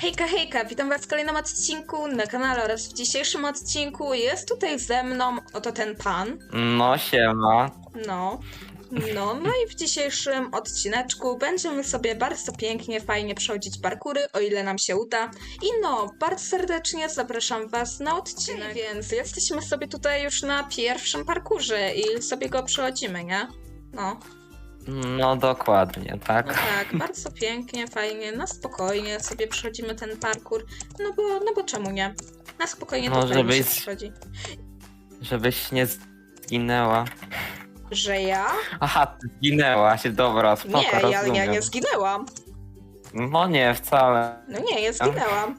Hejka, hejka, witam was w kolejnym odcinku na kanale oraz w dzisiejszym odcinku jest tutaj ze mną oto ten pan, No siema. no, no, no i w dzisiejszym odcineczku będziemy sobie bardzo pięknie, fajnie przechodzić parkury, o ile nam się uda. I no, bardzo serdecznie zapraszam was na odcinek, więc jesteśmy sobie tutaj już na pierwszym parkurze i sobie go przechodzimy, nie? No. No dokładnie, No tak? tak, bardzo pięknie, fajnie, na spokojnie sobie przechodzimy ten parkour. No bo, no bo czemu nie? Na spokojnie to Może fajnie się przechodzi. Żebyś nie zginęła. Że ja? Aha, ty zginęłaś, dobra, spoko, Nie, ja, rozumiem. ja nie zginęłam. No nie, wcale. No nie, nie zginęłam.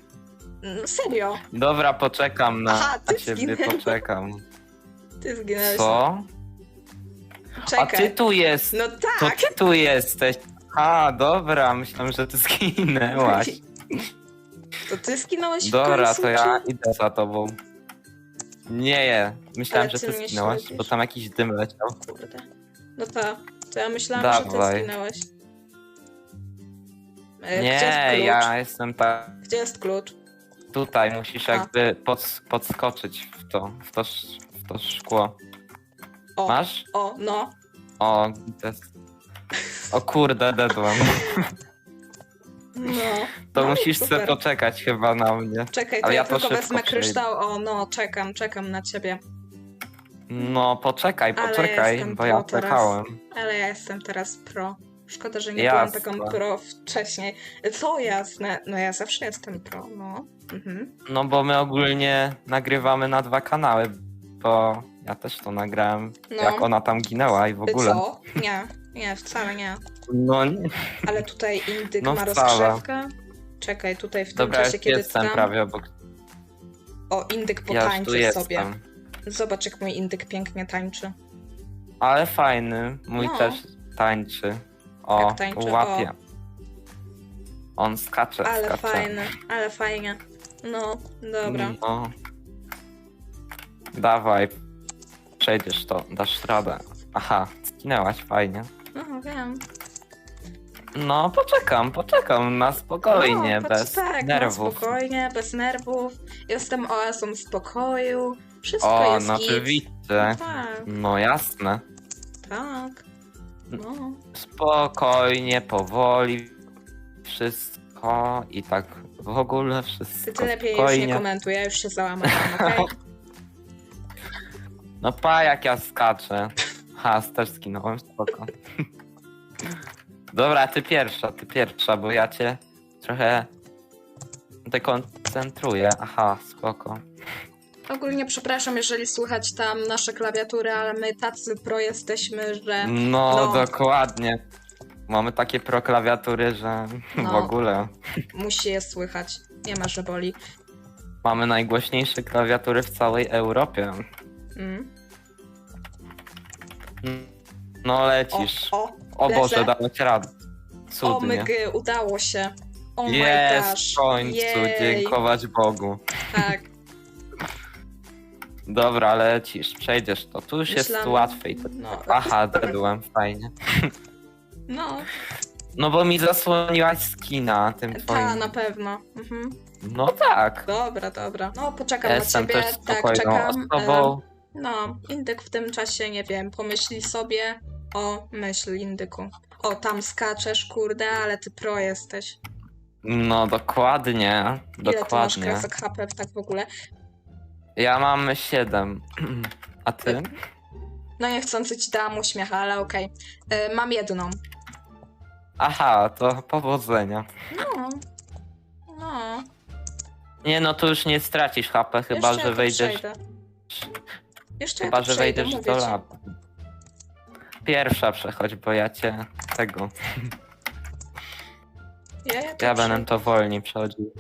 No, serio, Dobra, poczekam na, Aha, ty ciebie, zginęłaś. poczekam. ty zginęłeś. Co? A Czekaj. ty tu jest, No to tak. ty tu jesteś. A, dobra, myślałem, że ty zginęłaś. To ty zginąłeś w Dobra, to ja idę za tobą. Nie, myślałem, Ale że ty ty mnie zginęłaś, śledzisz. bo tam jakiś dym leciał. Kurde. No to, to ja myślałam, że ty Dawaj. zginęłeś. E, Gdzie Nie, klucz? ja jestem tak. Gdzie jest klucz? Tutaj musisz A. jakby pod, podskoczyć w to, w to, sz- w to szkło. O, Masz? o, no. O, to jest... O kurde, dedłam. No. To no i musisz super. sobie poczekać chyba na mnie. Czekaj, to Ale ja, ja to tylko szybko wezmę przejdę. kryształ. O, no, czekam, czekam na ciebie. No poczekaj, Ale poczekaj, jestem bo ja pro teraz. czekałem. Ale ja jestem teraz pro. Szkoda, że nie Jasne. byłam taką pro wcześniej. Co jasne? No ja zawsze jestem pro, no. Mhm. No bo my ogólnie nagrywamy na dwa kanały, bo ja też to nagrałem, No. jak ona tam ginęła i w ogóle. Co? Nie, nie, wcale nie. No nie. Ale tutaj indyk No ma wcale. rozgrzewkę. Czekaj, tutaj w tym Dobra, czasie, już kiedy jestem tam... prawie obok. O, indyk Ja już tu potańczy jestem. sobie. Zobacz, jak mój indyk pięknie tańczy. Ale fajny, mój No. też tańczy. O, Jak tańczy? łapie. On skacze, Ale skacze. fajny, ale fajnie. No, dobra. No. Dawaj. Przejdziesz to, dasz radę. Aha, skinęłaś, fajnie. No, wiem. No, poczekam, poczekam na spokojnie, no, bez tak, nerwów. No, spokojnie, bez nerwów. Jestem oazą spokoju. Wszystko o, jest no git. oczywiście. Tak, No jasne. tak. No. Spokojnie, powoli. Wszystko i tak w ogóle Ty, wszystko ty lepiej już nie spokojnie. komentuj, ja już się załamałam, okej? No pa jak ja skaczę. Ha, też skinąłem, spoko. Dobra, ty pierwsza, ty pierwsza, bo ja cię trochę dekoncentruję. Aha, spoko. Ogólnie przepraszam, jeżeli słychać tam nasze klawiatury, ale my tacy pro jesteśmy, że No, No. dokładnie. Mamy takie proklawiatury, że No. w ogóle. musi je słychać. Nie ma, że boli. Mamy najgłośniejsze klawiatury w całej Europie. Mm. No O, lecisz. o, O, lecę. Boże, dałeś radę. o Cudnie. mygy, udało się. Oh my Jest gosh. w końcu, Jej. dziękować Bogu. Tak. Dobra, lecisz, przejdziesz to. Tu już jest Myślałam- łatwiej. To... No, Aha, dedłem, fajnie. no No bo mi zasłoniłaś skina tym ta twoim. na pewno. Mhm. No tak. Dobra, dobra. No, poczekam na jestem ciebie. też Tak, spokojną czekam. osobą. No, indyk w tym czasie, nie wiem, pomyśli sobie o myśl indyku. O, tam skaczesz, kurde, ale ty pro jesteś. No dokładnie. Ile ty masz Dokładnie. kresek HP tak w ogóle? Ja mam 7. A ty? No niechcący ci dałam uśmiecha, ale okej. E, Mam jedną. Aha, to powodzenia. No. No. Nie no, tu już nie stracisz HP, chyba Jeszcze że wejdziesz. przejdę. Jeszcze Chyba, ja że przejdę, wejdziesz mówię do ci. lab. Pierwsza przechodź, bo ja cię tego. Ja, ja, Ja będę to wolniej przechodził.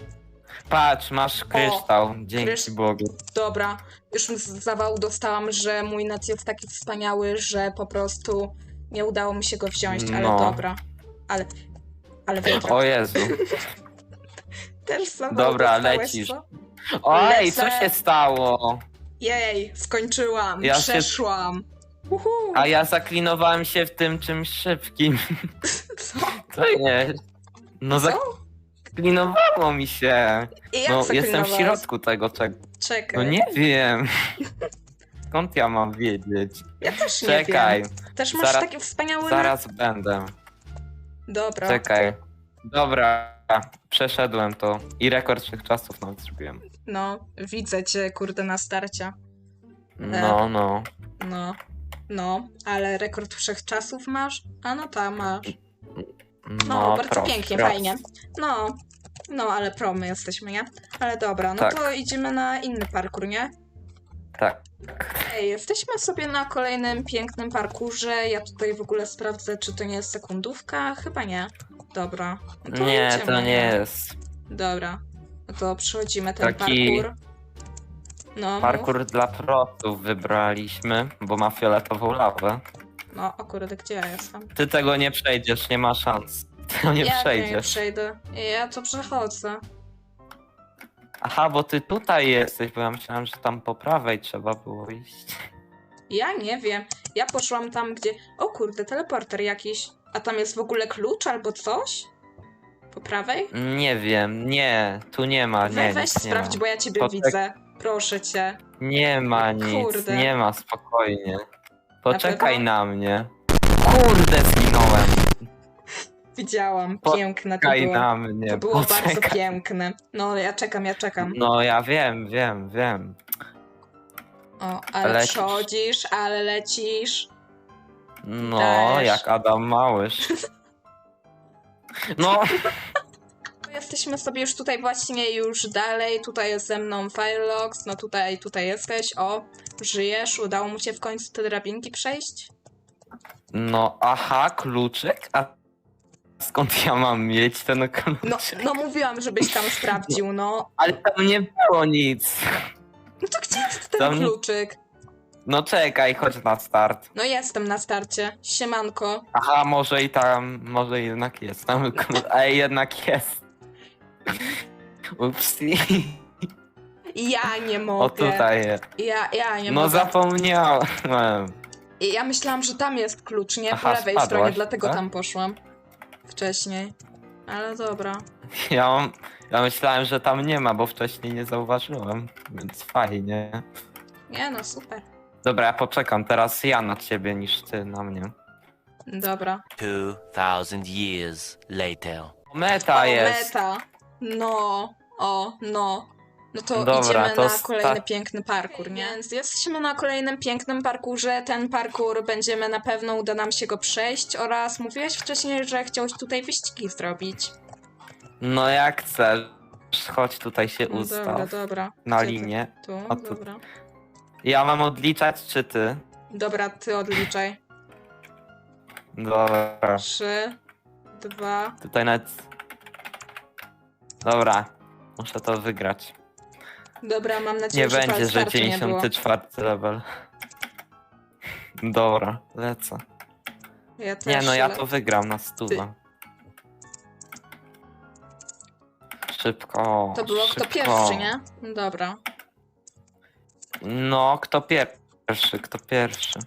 Patrz, masz kryształ. Dzięki krysz- Bogu. Dobra, już z zawału dostałam, że mój net jest taki wspaniały, że po prostu nie udało mi się go wziąć, ale No. dobra. Ale, ale wygrał. O Jezu. Też zawału Dobra, dostałeś, lecisz. co? Oj, co Lecę. się stało? Jej, skończyłam, Ja się- przeszłam. Uhu. A ja zaklinowałem się w tym czymś szybkim. Co? Co nie? No. Co? Klinowało mi się. I jak No, jestem w środku tego czego. Czekaj. No nie wiem. Skąd ja mam wiedzieć? Ja też nie Czekaj, wiem. Też masz zaraz- takie wspaniałe... zaraz będę. Dobra. Czekaj. Dobra, przeszedłem to. I rekord wszechczasów nawet zrobiłem. No, widzę cię, kurde, na starcia. No, no. No, no, ale rekord wszechczasów masz? A no tam masz. No, No, bardzo prost, pięknie, prost. fajnie. No, no, ale promy jesteśmy, nie? Ale dobra, no Tak. to idziemy na inny parkour, nie? Tak. Ej, jesteśmy sobie na kolejnym pięknym parkurze. Ja tutaj w ogóle sprawdzę, czy to nie jest sekundówka. Chyba nie. Dobra. No to Nie, to nie jest. Dobra. No to przechodzimy ten Taki parkour. No, Parkour dla prostów wybraliśmy, bo ma fioletową lawę. No, akurat gdzie ja jestem? Ty tego nie przejdziesz, nie ma szans. Ty nie Jak ja nie przejdziesz. przejdę? Ja to przechodzę. Aha, bo ty tutaj jesteś, bo ja myślałem, że tam po prawej trzeba było iść. Ja nie wiem. Ja poszłam tam, gdzie. O kurde, teleporter jakiś. A tam jest w ogóle klucz albo coś? Po prawej? Nie wiem, nie, tu nie ma, We, nie, weź nic nie sprawdź, ma. bo ja ciebie Poczek- widzę. Proszę cię. Nie ma nic, Kurde. nie ma, spokojnie. Poczekaj pewno? na mnie. Kurde, zginąłem. Widziałam. Piękne to Czekaj było. na mnie. To było bardzo poczekaj. piękne. No, ja czekam, ja czekam. No ja wiem, wiem, wiem. O, ale Lecisz. ale lecisz. No, Też. jak Adam Małysz. No, Jesteśmy sobie już tutaj właśnie już dalej. Tutaj jest ze mną Firelox. No tutaj, tutaj jesteś. O, żyjesz. Udało mu się w końcu te drabinki przejść? no, aha, kluczyk? A skąd ja mam mieć ten kluczyk? No, no mówiłam, żebyś tam sprawdził, no. Ale tam nie było nic. No to gdzie jest ten Tam- kluczyk? No czekaj, chodź na start. No jestem na starcie. Siemanko. Aha, może i tam, może jednak jest tam. Ej, jednak jest. Upsi. Ja nie mogę. O tutaj jest. Ja, ja nie No mogę. zapomniałem. I Ja myślałam, że tam jest klucz, nie? Po Aha, lewej spadłaś, stronie, dlatego tak? tam poszłam. Wcześniej. Ale dobra. Ja, mam, ja myślałem, że tam nie ma, bo wcześniej nie zauważyłem. Więc fajnie. Nie no, super. Dobra, ja poczekam. Teraz ja na ciebie niż ty na mnie. Dobra. 2000 years later. Meta o, jest. meta. No, o, no. No to Dobra, idziemy to na sta- kolejny piękny parkour, nie? Więc jesteśmy na kolejnym pięknym parkurze. Ten parkour będziemy na pewno uda nam się go przejść oraz mówiłeś wcześniej, że chciałeś tutaj wyścigi zrobić. No jak chcesz. Chodź tutaj się No ustaw. dobra, dobra. Na Gdzie ty? linię. Tu, O, tu. dobra. Ja mam odliczać, czy ty? Dobra, ty odliczaj. Dobra. Trzy, dwa. Tutaj nawet... Dobra. Muszę to wygrać. Dobra, mam nadzieję, Nie że będzie, że falstartu nie było. 94 level. Dobra, lecę. Ja też, Nie no, ja ale- to wygram na stówę. Szybko. To było kto szybko. pierwszy, nie? Dobra. No, kto pierwszy, kto pierwszy.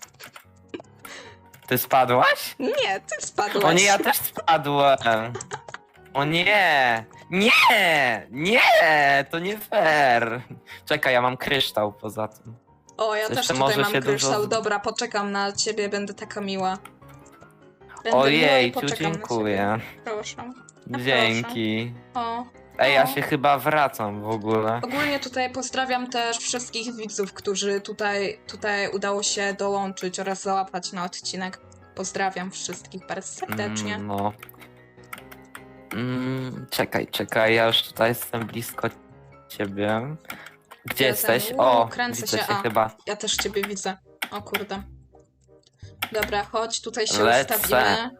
Ty spadłaś? Nie, ty spadłeś. O nie, ja też spadłem. O nie! Nie! Nie! To nie fair. Czekaj, ja mam kryształ poza tym. O, ja też tutaj może mam się dużo kryształ. z- Dobra, poczekam na ciebie, będę taka miła. Będę miła i Ojej, poczekam na dziękuję. ciebie. Proszę. proszę. Dzięki. O. Ej, ja O. się chyba wracam w ogóle. Ogólnie tutaj pozdrawiam też wszystkich widzów, którzy tutaj, tutaj udało się dołączyć oraz załapać na odcinek. Pozdrawiam wszystkich bardzo serdecznie. Mm, no. Mm, czekaj, czekaj, ja już tutaj jestem blisko ciebie. Gdzie Jestem. jesteś? Uuu, O, kręcę widzę się, się a. chyba. Ja też ciebie widzę. O kurde. Dobra, chodź, tutaj się Lecę. ustawimy.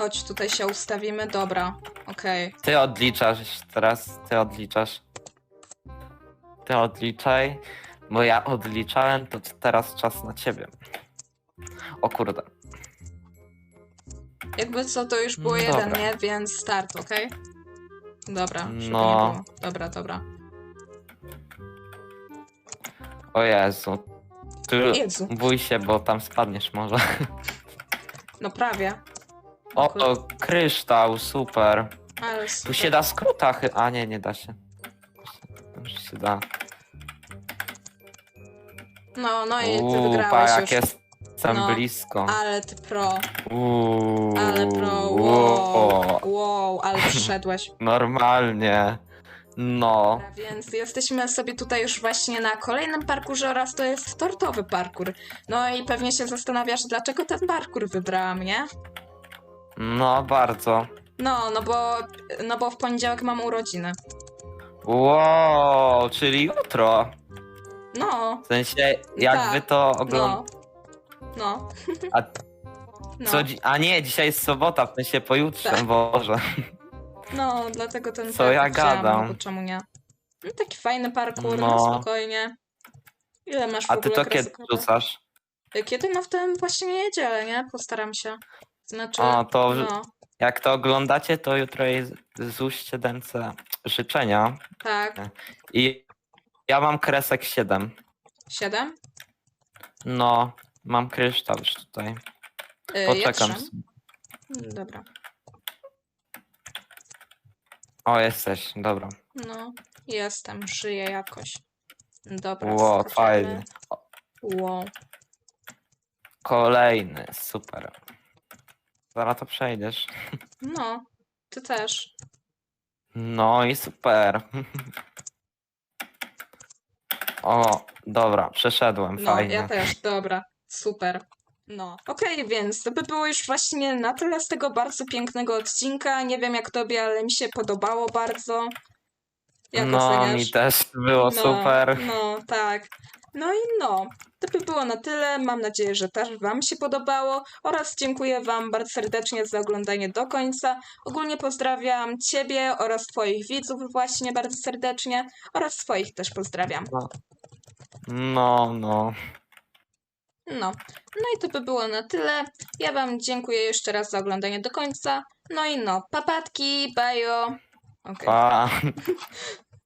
Chodź, tutaj się ustawimy. Dobra, okej. Ty odliczasz teraz, ty odliczasz. Ty odliczaj, bo ja odliczałem, to teraz czas na ciebie. O kurde. Jakby co, to już było Mm, jeden, dobra. nie? Więc start, okej? Dobra, żeby No. było. Dobra, dobra. O Jezu. Ty Jezu. bój się, bo tam spadniesz może. No prawie. O, kryształ, super. Ale Tu super. się da skróta, chy- a nie, nie da się. Już się da. No, no i ty Uuu, pa, wygrałeś jak już. jestem No. blisko. Ale ty pro, Uuu, ale pro, wow. wow, wow, ale przyszedłeś. Normalnie. No. Dobra, Więc jesteśmy sobie tutaj już właśnie na kolejnym parkurze oraz to jest tortowy parkur. No i pewnie się zastanawiasz, dlaczego ten parkur wybrałam, nie? No, bardzo. No, no bo, no bo w poniedziałek mam urodziny. Wow, czyli jutro. No, W sensie, jak Tak, wy to no, oglądacie. no, A, no, co, dzi- a nie, dzisiaj jest sobota, w sensie pojutrze, Tak. Boże. no, dlatego ten Co ja wzięłam, gadam? No, bo czemu nie? No, taki fajny parkur, no. No. spokojnie. Ile masz w A ty ogóle to kiedy kresek? rzucasz? Kiedy? No w tym właśnie niedzielę, nie? Postaram się. Znaczy, to no, jak to oglądacie, to jutro jest złóżcie dęce życzenia. tak, I ja mam kresek 7. siedem. No, mam kryształ już tutaj. Yy, Poczekam. Ja Dobra, O, jesteś, dobra. no, jestem, żyję jakoś. Dobra, Ło, fajnie. Wow. Kolejny, super. Zaraz to przejdziesz. No, ty też. No i super. O, dobra, przeszedłem, No, fajnie. ja też, dobra, super. No, okej, więc to by było już właśnie na tyle z tego bardzo pięknego odcinka. Nie wiem jak tobie, ale mi się podobało bardzo. Jak no, oceniasz? mi też było no, super. No, tak. No i no, to by było na tyle. Mam nadzieję, że też Wam się podobało oraz dziękuję Wam bardzo serdecznie za oglądanie do końca. Ogólnie pozdrawiam Ciebie oraz Twoich widzów właśnie bardzo serdecznie oraz swoich też pozdrawiam. No, no. No, no i to by było na tyle. Ja Wam dziękuję jeszcze raz za oglądanie do końca. No i no, papatki, bajo. Okej. Pa.